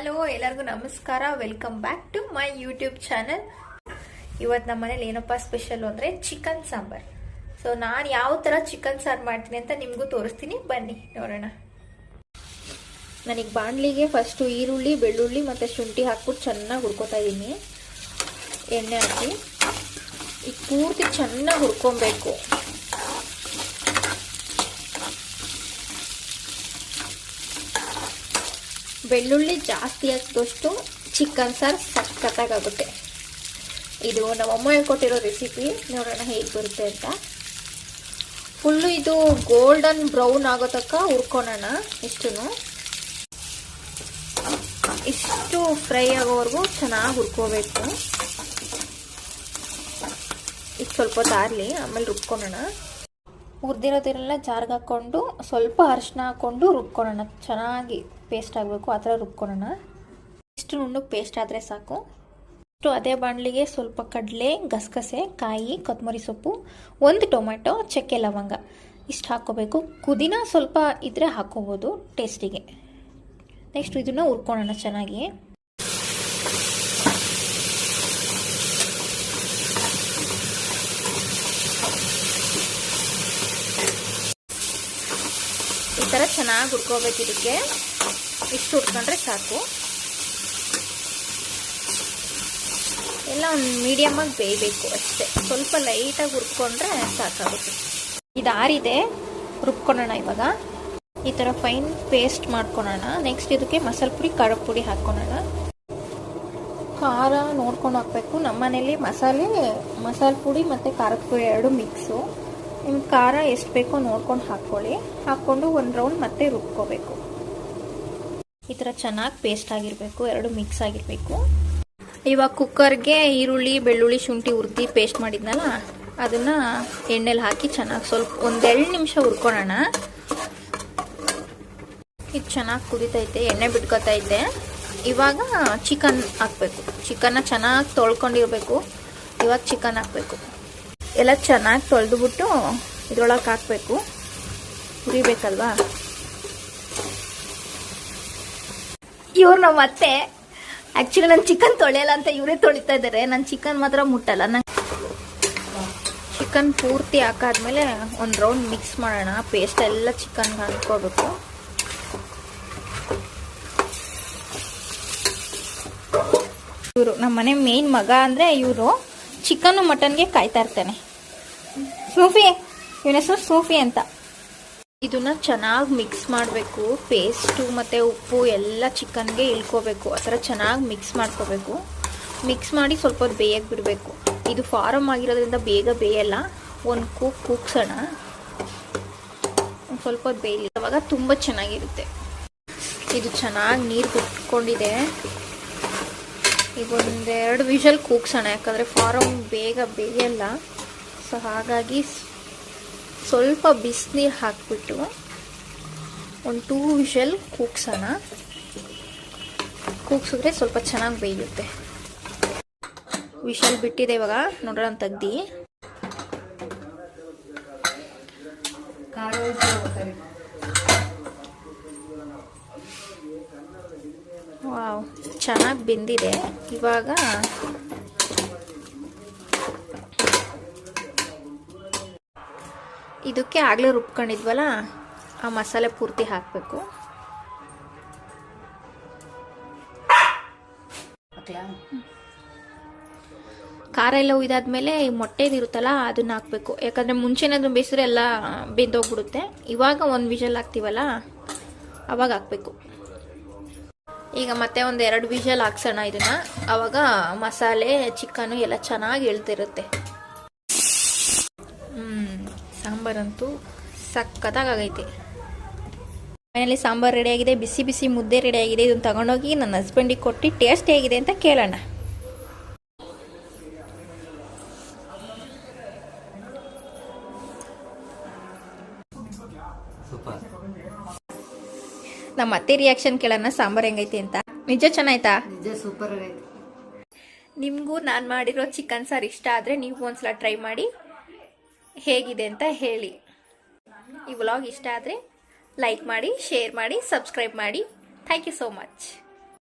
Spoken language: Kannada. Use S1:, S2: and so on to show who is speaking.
S1: ಹಲೋ ಎಲ್ಲರಿಗೂ ನಮಸ್ಕಾರ. Welcome back to my YouTube channel ಇವತ್ತು ನಮ್ಮ ಮನೇಲಿ ಏನಪ್ಪ ಸ್ಪೆಷಲ್ ಅಂದರೆ ಚಿಕನ್ ಸಾಂಬಾರ್. ಸೊ ನಾನು ಯಾವ ಥರ ಚಿಕನ್ ಸಾರು ಮಾಡ್ತೀನಿ ಅಂತ ನಿಮಗೂ ತೋರಿಸ್ತೀನಿ. ಬನ್ನಿ, ನೋಡೋಣ. ನನಗೆ ಬಾಣಲಿಗೆ ಫಸ್ಟು ಈರುಳ್ಳಿ, ಬೆಳ್ಳುಳ್ಳಿ ಮತ್ತು ಶುಂಠಿ ಹಾಕ್ಬಿಟ್ಟು ಚೆನ್ನಾಗಿ ಹುಡ್ಕೋತಾ ಇದ್ದೀನಿ ಎಣ್ಣೆ ಹಾಕಿ. ಈಗ ಪೂರ್ತಿ ಚೆನ್ನಾಗಿ ಹುರ್ಕೊಬೇಕು. ಬೆಳ್ಳುಳ್ಳಿ ಜಾಸ್ತಿ ಹಾಕಿದಷ್ಟು ಚಿಕನ್ ಸಾರು ಸಖತ್ತಾಗುತ್ತೆ ಇದು ನಮ್ಮಮ್ಮ ಹೇಳ್ಕೊಟ್ಟಿರೋ ರೆಸಿಪಿ ನೋಡೋಣ ಹೇಗೆ ಬರುತ್ತೆ ಅಂತ. ಫುಲ್ಲು ಇದು ಗೋಲ್ಡನ್ ಬ್ರೌನ್ ಆಗೋ ತಕ್ಕ ಹುರ್ಕೊಳೋಣ ಇಷ್ಟು ಇಷ್ಟು ಫ್ರೈ ಆಗೋವರೆಗೂ ಚೆನ್ನಾಗಿ ಹುರ್ಕೋಬೇಕು. ಇದು ಸ್ವಲ್ಪ ಹೊತ್ತು ಆಮೇಲೆ ರುಬ್ಕೊಳ್ಳೋಣ ಹುರಿದಿರೋದಿರೆಲ್ಲ, ಜಾರ್ಗೆ ಹಾಕ್ಕೊಂಡು ಸ್ವಲ್ಪ ಅರಿಶಿನ ಹಾಕ್ಕೊಂಡು ರುಬ್ಕೊಳ್ಳೋಣ ಚೆನ್ನಾಗಿ ಪೇಸ್ಟ್ ಆಗಬೇಕು, ಆ ಥರ ರುಬ್ಕೊಳ್ಳೋಣ ಇಷ್ಟು ನುಣ್ಣಗೆ ಪೇಸ್ಟ್ ಆದರೆ ಸಾಕು. ಇಷ್ಟು ಅದೇ ಬಾಣಲಿಗೆ ಸ್ವಲ್ಪ ಕಡಲೆ, ಗಸಗಸೆ, ಕಾಯಿ, ಕೊತ್ತಂಬರಿ ಸೊಪ್ಪು, ಒಂದು ಟೊಮೆಟೊ ಚಕ್ಕೆ ಲವಂಗ. ಇಷ್ಟು ಹಾಕ್ಕೋಬೇಕು. ಕುದಿನ ಸ್ವಲ್ಪ ಇದ್ದರೆ ಹಾಕ್ಕೋಬೋದು ಟೇಸ್ಟಿಗೆ. ನೆಕ್ಸ್ಟ್ ಇದನ್ನು ಹುರ್ಕೊಳ್ಳೋಣ ಚೆನ್ನಾಗಿ. ಥರ ಚೆನ್ನಾಗಿ ಹುರ್ಕೋಬೇಕು ಇದಕ್ಕೆ. ಇಷ್ಟು ಹುರ್ಕೊಂಡ್ರೆ ಸಾಕು. ಎಲ್ಲ ಒಂದು ಮೀಡಿಯಮಾಗಿ ಬೇಯಬೇಕು ಅಷ್ಟೇ. ಸ್ವಲ್ಪ ಲೈಟಾಗಿ ಹುರ್ಕೊಂಡ್ರೆ ಸಾಕಾಗುತ್ತೆ. ಇದು. ಆರಿದೆ ರುಬ್ಕೊಳ್ಳೋಣ ಇವಾಗ. ಈ ಥರ ಫೈನ್ ಪೇಸ್ಟ್ ಮಾಡ್ಕೊಳೋಣ ನೆಕ್ಸ್ಟ್ ಇದಕ್ಕೆ ಮಸಾಲೆ ಪುಡಿ ಖಾರ ಪುಡಿ ಹಾಕ್ಕೊಳೋಣ ಖಾರ ನೋಡ್ಕೊಂಡು ಹಾಕಬೇಕು. ನಮ್ಮ ಮನೇಲಿ ಮಸಾಲೆ ಮಸಾಲೆ ಪುಡಿ ಮತ್ತು ಖಾರದ ಪುಡಿ ಎರಡು ಮಿಕ್ಸು ನಿಮ್ಗೆ ಖಾರ ಎಷ್ಟು ಬೇಕೋ ನೋಡ್ಕೊಂಡು ಹಾಕ್ಕೊಳ್ಳಿ ಹಾಕ್ಕೊಂಡು ಒಂದು ರೌಂಡ್ ಮತ್ತೆ ರುಬ್ಕೋಬೇಕು. ಈ ಥರ ಚೆನ್ನಾಗಿ ಪೇಸ್ಟ್ ಆಗಿರಬೇಕು, ಎರಡು ಮಿಕ್ಸ್ ಆಗಿರಬೇಕು. ಇವಾಗ ಕುಕ್ಕರ್ಗೆ ಈರುಳ್ಳಿ, ಬೆಳ್ಳುಳ್ಳಿ, ಶುಂಠಿ ಉರ್ದಿ ಪೇಸ್ಟ್ ಮಾಡಿದ್ನಲ್ಲ, ಅದನ್ನು ಎಣ್ಣೆಲಿ ಹಾಕಿ ಚೆನ್ನಾಗಿ ಸ್ವಲ್ಪ ಒಂದೆರಡು ನಿಮಿಷ ಹುರ್ಕೊಳ್ಳೋಣ. ಇದು ಚೆನ್ನಾಗಿ ಕುದಿತೈತೆ, ಎಣ್ಣೆ ಬಿಟ್ಕೊತೈತೆ ಇವಾಗ ಚಿಕನ್ ಹಾಕಬೇಕು. ಚಿಕನ್ನ ಚೆನ್ನಾಗಿ ತೊಳ್ಕೊಂಡಿರ್ಬೇಕು. ಇವಾಗ ಚಿಕನ್ ಹಾಕಬೇಕು. ಎಲ್ಲ ಚೆನ್ನಾಗಿ ತೊಳೆದುಬಿಟ್ಟು ಇದ್ರೊಳಗೆ ಹಾಕಬೇಕು. ಹುರಿಬೇಕಲ್ವಾ? ಇವ್ರು ನಮ್ಮ ಅತ್ತೆ. ಆ್ಯಕ್ಚುಲಿ ನಾನು ಚಿಕನ್ ತೊಳೆಯಲ್ಲ ಅಂತ ಇವರೇ ತೊಳಿತಾ ಇದ್ದಾರೆ ನಾನು ಚಿಕನ್ ಮಾತ್ರ ಮುಟ್ಟಲ್ಲ. ನಂಗೆ ಚಿಕನ್ ಪೂರ್ತಿ ಹಾಕಾದ್ಮೇಲೆ ಒಂದು ರೌಂಡ್ ಮಿಕ್ಸ್ ಮಾಡೋಣ. ಪೇಸ್ಟ್ ಎಲ್ಲ ಚಿಕನ್ಗೆ ಹಾಕೋಬೇಕು ಇವರು ನಮ್ಮ ಮನೆ ಮೇನ್ ಮಗ ಅಂದರೆ ಇವರು. ಚಿಕನ್ ಮಟನ್ಗೆ ಕಾಯ್ತಾ ಇರ್ತೇನೆ. ಸೂಫಿ ಇವನ ಹೆಸರು ಸೂಫಿ ಅಂತ. ಇದನ್ನ ಚೆನ್ನಾಗಿ ಮಿಕ್ಸ್ ಮಾಡಬೇಕು. ಪೇಸ್ಟು ಮತ್ತು ಉಪ್ಪು ಎಲ್ಲ ಚಿಕನ್ಗೆ ಇಳ್ಕೋಬೇಕು. ಆ ಥರ ಚೆನ್ನಾಗಿ ಮಿಕ್ಸ್ ಮಾಡ್ಕೋಬೇಕು. ಮಿಕ್ಸ್ ಮಾಡಿ ಸ್ವಲ್ಪ ಹೊತ್ತು ಬೇಯಕ್ಕೆ ಬಿಡಬೇಕು. ಇದು ಫಾರಮ್ ಆಗಿರೋದ್ರಿಂದ ಬೇಗ ಬೇಯಲ್ಲ. ಒಂದು ಕೂಕ್ ಕೂಗ್ಸೋಣ. ಸ್ವಲ್ಪ ಹೊತ್ತು ಬೇಯಲಿ. ಅವಾಗ ತುಂಬ ಚೆನ್ನಾಗಿರುತ್ತೆ. ಇದು ಚೆನ್ನಾಗಿ ನೀರು ಬಿಟ್ಕೊಂಡಿದೆ ಈಗ ಎರಡು ವಿಷಲ್ ಕೂಗ್ಸೋಣ, ಯಾಕಂದರೆ ಫಾರಮ್ ಬೇಗ ಬೇಯಲ್ಲ. ಸೊ ಹಾಗಾಗಿ ಸ್ವಲ್ಪ ಬಿಸಿನೀರು ಹಾಕ್ಬಿಟ್ಟು ಒಂದು ಟೂ ವಿಷಲ್ ಕೂಗ್ಸೋಣ. ಕೂಗ್ಸಿದ್ರೆ ಸ್ವಲ್ಪ ಚೆನ್ನಾಗಿ ಬೇಯುತ್ತೆ. ವಿಷಲ್ ಬಿಟ್ಟಿದೆ ಇವಾಗ, ನೋಡೋಣ ತೆಗ್ದು. ವಾವ್. ಚೆನ್ನಾಗಿ ಬೆಂದಿದೆ. ಇವಾಗ ಇದಕ್ಕೆ ಆಗಲೇ ರುಬ್ಕೊಂಡಿದ್ವಲ್ಲ ಆ ಮಸಾಲೆ ಪೂರ್ತಿ ಹಾಕಬೇಕು. ಖಾರ ಎಲ್ಲ ಉಯ್ದಾದ್ಮೇಲೆ ಈ ಮೊಟ್ಟೆದಿರುತ್ತಲ್ಲ ಅದನ್ನ ಹಾಕಬೇಕು. ಯಾಕಂದರೆ ಮುಂಚೆನಾದ್ರೂ ಬೇಯಿಸಿದ್ರೆ ಎಲ್ಲ ಬೆಂದೋಗ್ಬಿಡುತ್ತೆ. ಇವಾಗ ಒಂದು ವಿಷಲ್ ಹಾಕ್ತೀವಲ್ಲ ಅವಾಗ ಹಾಕಬೇಕು. ಈಗ ಮತ್ತೆ ಒಂದು ಎರಡು ವಿಷಲ್ ಹಾಕ್ಸೋಣ ಇದನ್ನ. ಅವಾಗ ಮಸಾಲೆ, ಚಿಕನು ಎಲ್ಲ ಚೆನ್ನಾಗಿ ಎಳ್ತಿರುತ್ತೆ ಸಾಂಬಾರಂತೂ ಸಕ್ಕತ್ತಾಗೈತೆ. ಮನೆಯಲ್ಲಿ ಸಾಂಬಾರು ರೆಡಿಯಾಗಿದೆ ಬಿಸಿ ಬಿಸಿ ಮುದ್ದೆ ರೆಡಿಯಾಗಿದೆ ಇದನ್ನು ತಗೊಂಡೋಗಿ ನನ್ನ ಹಸ್ಬೆಂಡಿಗೆ ಕೊಟ್ಟು ಟೇಸ್ಟ್ ಹೇಗಿದೆ ಅಂತ ಕೇಳೋಣ. ನಮ್ಮ ಅತ್ತೆ ರಿಯಾಕ್ಷನ್ ಕೇಳೋಣ. ಸಾಂಬಾರು ಹೆಂಗೈತೆ ಅಂತ. ನಿಜ ಚೆನ್ನಾಯ್ತಾ?
S2: ನಿಜ ಸೂಪರ್ ಆಗೈತೆ.
S1: ನಿಮಗೂ ನಾನು ಮಾಡಿರೋ ಚಿಕನ್ ಸಾರು ಇಷ್ಟ ಆದರೆ ನೀವು ಒಂದ್ಸಲ ಟ್ರೈ ಮಾಡಿ. ಹೇಗಿದೆ ಅಂತ ಹೇಳಿ. ಈ ವ್ಲಾಗ್ ಇಷ್ಟ ಆದರೆ ಲೈಕ್ ಮಾಡಿ ಶೇರ್ ಮಾಡಿ ಸಬ್ಸ್ಕ್ರೈಬ್ ಮಾಡಿ. Thank you so much